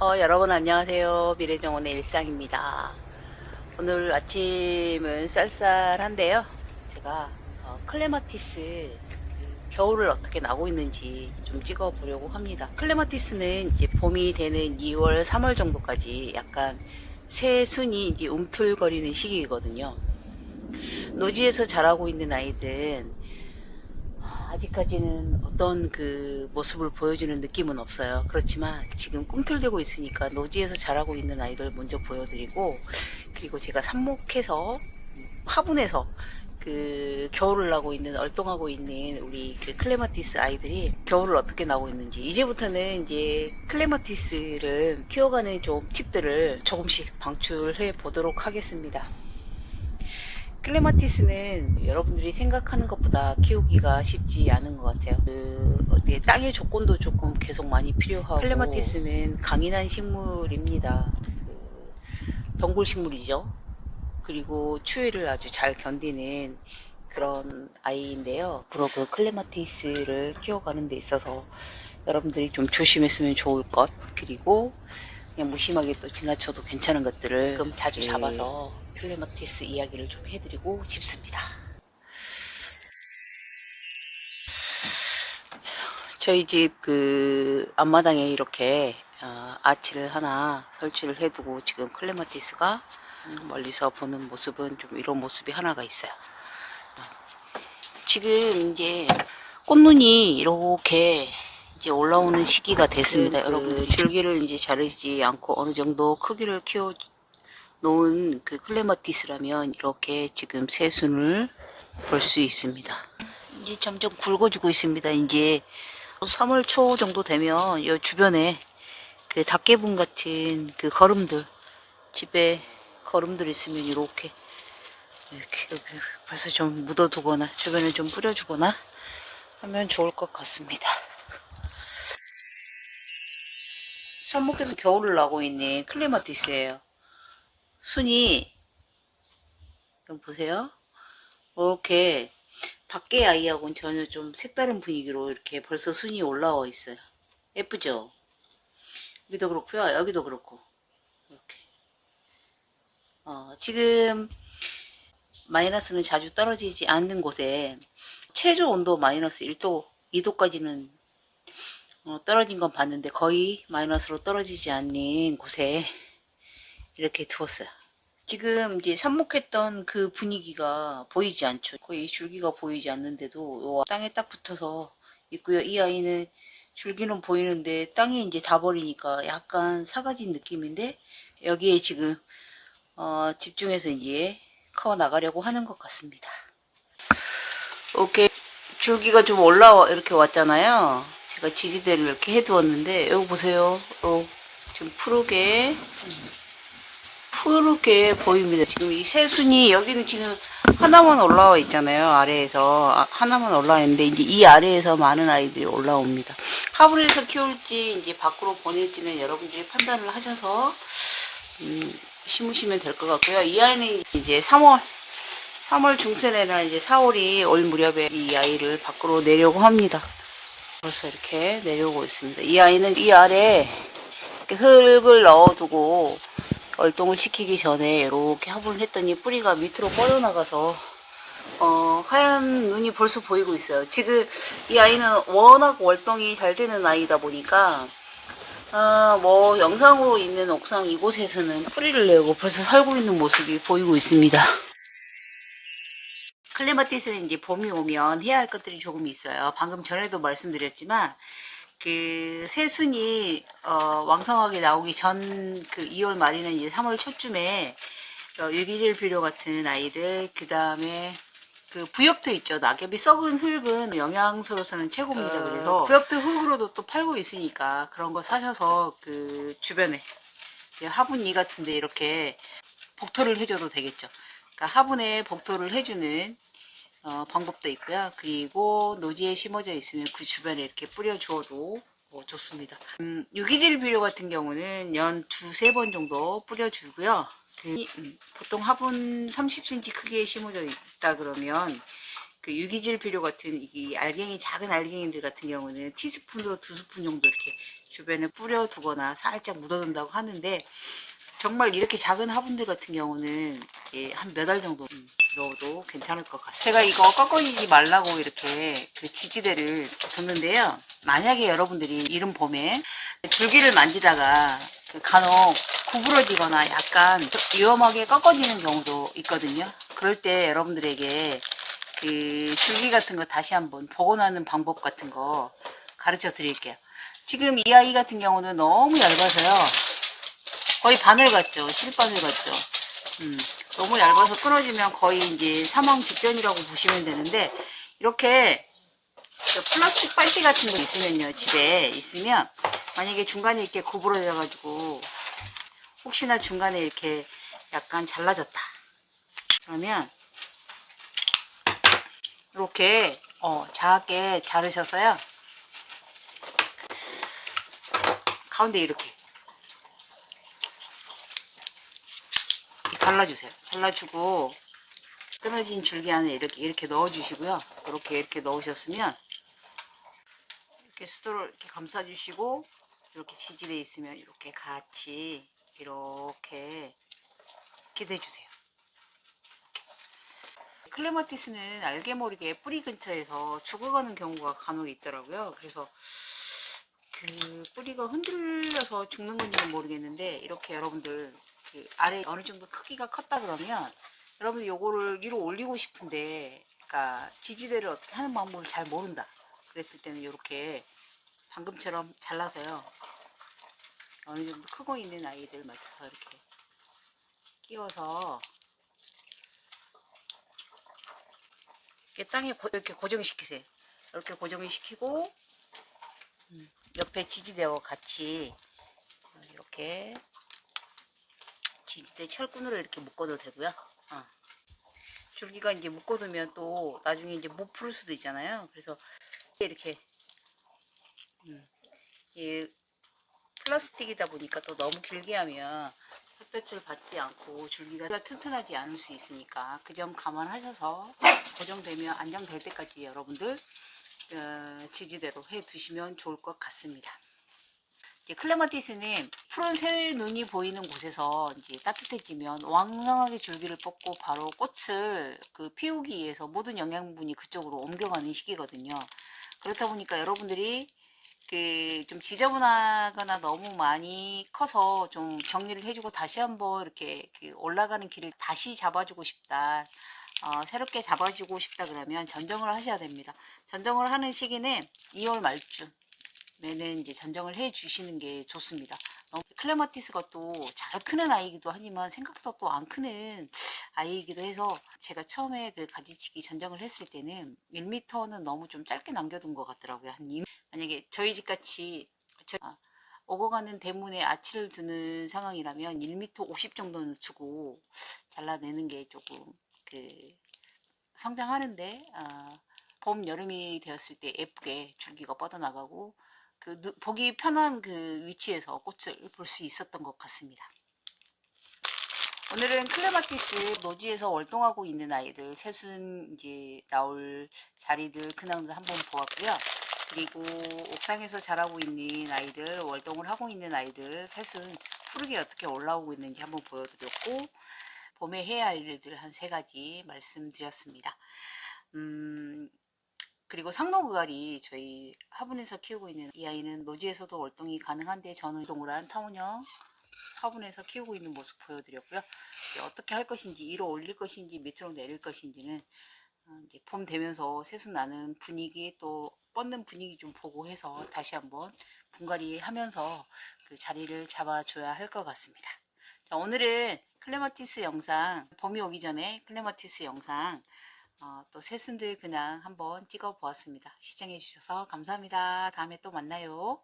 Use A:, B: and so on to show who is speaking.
A: 어, 여러분 안녕하세요. 미래정원의 일상입니다. 오늘 아침은 쌀쌀한데요. 제가 어, 클레마티스 그 겨울을 어떻게 나고 있는지 좀 찍어 보려고 합니다. 클레마티스는 이제 봄이 되는 2월, 3월 정도까지 약간 새순이 이제 움틀거리는 시기거든요. 노지에서 자라고 있는 아이들은 아직까지는 어떤 그 모습을 보여주는 느낌은 없어요. 그렇지만 지금 꿈틀대고 있으니까 노지에서 자라고 있는 아이들 먼저 보여드리고 그리고 제가 삽목해서 화분에서 그 겨울을 나고 있는 얼똥하고 있는 우리 그 클레마티스 아이들이 겨울을 어떻게 나고 있는지 이제부터는 이제 클레마티스를 키워가는 좀 팁들을 조금씩 방출해 보도록 하겠습니다. 클레마티스는 여러분들이 생각하는 것보다 키우기가 쉽지 않은 것 같아요. 그 어디에 땅의 조건도 조금 계속 많이 필요하고 클레마티스는 강인한 식물입니다. 그 덩굴 식물이죠. 그리고 추위를 아주 잘 견디는 그런 아이인데요. 앞으로 그 클레마티스를 키워가는 데 있어서 여러분들이 좀 조심했으면 좋을 것 그리고 그냥 무심하게 또 지나쳐도 괜찮은 것들을 좀 자주
B: 네.
A: 잡아서 클레마티스 이야기를 좀 해드리고 싶습니다. 저희 집 그 앞마당에 이렇게 어, 아치를 하나 설치를 해두고 지금 클레마티스가 음, 멀리서 보는 모습은 좀 이런 모습이 하나가 있어요. 어. 지금 이제 꽃눈이 이렇게 이제 올라오는 시기가 됐습니다.
B: 그,
A: 여러분들 줄기를 이제 자르지 않고 어느 정도 크기를 키워 놓은 그 클레마티스라면 이렇게 지금 새순을 볼 수 있습니다. 이제 점점 굵어지고 있습니다. 이제 3월 초 정도 되면 이 주변에 그 닭개분 같은 그 걸음들 집에 걸음들 있으면 이렇게 이렇게 여기 벌써 좀 묻어두거나 주변에 좀 뿌려주거나 하면 좋을 것 같습니다. 삽목에서 겨울을 나고 있는 클레마티스예요. 순이 좀 보세요. 이렇게 밖에 아이하고는 전혀 좀 색다른 분위기로 이렇게 벌써 순이 올라와 있어요. 예쁘죠? 여기도 그렇고요. 여기도 그렇고 이렇게. 어, 지금 마이너스는 자주 떨어지지 않는 곳에 최저 온도 마이너스 1도, 2도까지는 어, 떨어진 건 봤는데 거의 마이너스로 떨어지지 않는 곳에 이렇게 두었어요. 지금 이제 삽목했던 그 분위기가 보이지 않죠. 거의 줄기가 보이지 않는데도 요 땅에 딱 붙어서 있고요. 이 아이는 줄기는 보이는데 땅에 이제 다 버리니까 약간 사가진 느낌인데 여기에 지금 어, 집중해서 이제 커 나가려고 하는 것 같습니다. 이렇게 줄기가 좀 올라와 이렇게 왔잖아요. 제가 지지대를 이렇게 해두었는데 여기 보세요. 요, 좀 푸르게 푸르게 보입니다. 지금 이 새순이 여기는 지금 하나만 올라와 있잖아요. 아래에서 아, 하나만 올라와 있는데 이제 이 아래에서 많은 아이들이 올라옵니다. 화분에서 키울지 이제 밖으로 보낼지는 여러분들이 판단을 하셔서 음, 심으시면 될 것 같고요. 이 아이는 이제 3월 3월 중순에나 이제 4월이 올 무렵에 이 아이를 밖으로 내려고 합니다. 벌써 이렇게 내려오고 있습니다. 이 아이는 이 아래 흙을 넣어두고 얼동을 시키기 전에 이렇게 화분을 했더니 뿌리가 밑으로 뻗어나가서 어, 하얀 눈이 벌써 보이고 있어요. 지금 이 아이는 워낙 월동이 잘 되는 아이다 보니까 아, 뭐 영상으로 있는 옥상 이곳에서는 뿌리를 내고 벌써 살고 있는 모습이 보이고 있습니다. 클레마티스는 이제 봄이 오면 해야 할 것들이 조금 있어요. 방금 전에도 말씀드렸지만 그 새순이 어, 왕성하게 나오기 전 그 2월 말이나 이제 3월 초쯤에 어, 유기질 비료 같은 아이들 그 다음에 그 부엽도 있죠. 낙엽이 썩은 흙은 영양소로서는 최고입니다.
B: 어,
A: 그래서 부엽도 흙으로도 또 팔고 있으니까 그런 거 사셔서 그 주변에 화분이 같은데 이렇게 복토를 해줘도 되겠죠. 그러니까 화분에 복토를 해주는 어, 방법도 있고요. 그리고 노지에 심어져 있으면 그 주변에 이렇게 뿌려주어도 어, 좋습니다. 음, 유기질 비료 같은 경우는 연 두세 번 정도 뿌려주고요. 그, 음, 보통 화분 30cm 크기에 심어져 있다 그러면 그 유기질 비료 같은 이 알갱이 작은 알갱이들 같은 경우는 티스푼으로 두 스푼 정도 이렇게 주변에 뿌려두거나 살짝 묻어둔다고 하는데 정말 이렇게 작은 화분들 같은 경우는 한몇알 정도 음, 넣어도 괜찮을 것 같아요. 제가 이거 꺾어지지 말라고 이렇게 그 지지대를 뒀는데요. 만약에 여러분들이 이른 봄에 줄기를 만지다가 그 간혹 구부러지거나 약간 좀 위험하게 꺾어지는 경우도 있거든요. 그럴 때 여러분들에게 그 줄기 같은 거 다시 한번 복원하는 방법 같은 거 가르쳐 드릴게요. 지금 이 아이 같은 경우는 너무 얇아서요. 거의 바늘 같죠. 실바늘 같죠. 음, 너무 얇아서 끊어지면 거의 이제 사망 직전이라고 보시면 되는데 이렇게 그 플라스틱 빨대 같은 거 있으면요 집에 있으면 만약에 중간에 이렇게 구부러져 가지고 혹시나 중간에 이렇게 약간 잘라졌다 그러면 이렇게 어, 작게 자르셔서요 가운데 이렇게 잘라주세요. 잘라주고 끊어진 줄기 안에 이렇게 이렇게 넣어주시고요. 이렇게 이렇게 넣으셨으면 이렇게 수도를 이렇게 감싸주시고 이렇게 지지대 있으면 이렇게 같이 이렇게 이렇게 대주세요. 클레마티스는 알게 모르게 뿌리 근처에서 죽어가는 경우가 간혹 있더라고요. 그래서 그 뿌리가 흔들려서 죽는 건지는 모르겠는데 이렇게 여러분들 그 아래 어느 정도 크기가 컸다 그러면 여러분들 요거를 위로 올리고 싶은데 그러니까 지지대를 어떻게 하는 방법을 잘 모른다. 그랬을 때는 이렇게 방금처럼 잘라서요. 어느 정도 크고 있는 아이들 맞춰서 이렇게 끼워서 이렇게 땅에 고, 이렇게 고정시키세요. 이렇게 고정을 시키고 음, 옆에 지지대와 같이 이렇게 지지대 철근으로 이렇게 묶어도 되고요. 어. 줄기가 이제 묶어두면 또 나중에 이제 못 풀 수도 있잖아요. 그래서 이렇게 음, 이 플라스틱이다 보니까 또 너무 길게 하면 햇볕을 받지 않고 줄기가 튼튼하지 않을 수 있으니까 그 점 감안하셔서 고정되면 안정될 때까지 여러분들 어, 지지대로 해 두시면 좋을 것 같습니다. 이제 클레마티스는 푸른 새 눈이 보이는 곳에서 이제 따뜻해지면 왕성하게 줄기를 뽑고 바로 꽃을 그 피우기 위해서 모든 영양분이 그쪽으로 옮겨가는 시기거든요. 그렇다 보니까 여러분들이 그 좀 지저분하거나 너무 많이 커서 좀 정리를 해주고 다시 한번 이렇게 그 올라가는 길을 다시 잡아주고 싶다. 어, 새롭게 잡아주고 싶다 그러면 전정을 하셔야 됩니다. 전정을 하는 시기는 2월 말쯤. 매는 이제 전정을 해 주시는 게 좋습니다. 어, 클레마티스가 또 잘 크는 아이기도 하지만 생각보다 또 안 크는 아이이기도 해서 제가 처음에 그 가지치기 전정을 했을 때는 1m는 너무 좀 짧게 남겨둔 것 같더라고요. 한 2, 만약에 저희 집 같이 저, 아, 오고 가는 대문에 아치를 두는 상황이라면 1m 50 정도는 주고 잘라내는 게 조금 그 성장하는데 아, 봄 여름이 되었을 때 예쁘게 줄기가 뻗어나가고 그 누- 보기 편한 그 위치에서 꽃을 볼 수 있었던 것 같습니다. 오늘은 클레마티스 노지에서 월동하고 있는 아이들 새순 이제 나올 자리들 근황들 한번 보았고요. 그리고 옥상에서 자라고 있는 아이들 월동을 하고 있는 아이들 새순 푸르게 어떻게 올라오고 있는지 한번 보여드렸고 봄에 해야 할 일들 한 세 가지 말씀드렸습니다. 음, 그리고 상노그갈이 저희 화분에서 키우고 있는 이 아이는 노지에서도 월동이 가능한데 저는 동그란 타원형 화분에서 키우고 있는 모습 보여드렸고요. 어떻게 할 것인지 위로 올릴 것인지 밑으로 내릴 것인지는 어, 이제 봄 되면서 새순 나는 분위기 또 뻗는 분위기 좀 보고 해서 다시 한번 분갈이 하면서 그 자리를 잡아줘야 할 것 같습니다. 자, 오늘은 클레마티스 영상 봄이 오기 전에 클레마티스 영상 어, 또 새순들 그냥 한번 찍어 보았습니다. 시청해 주셔서 감사합니다. 다음에 또 만나요.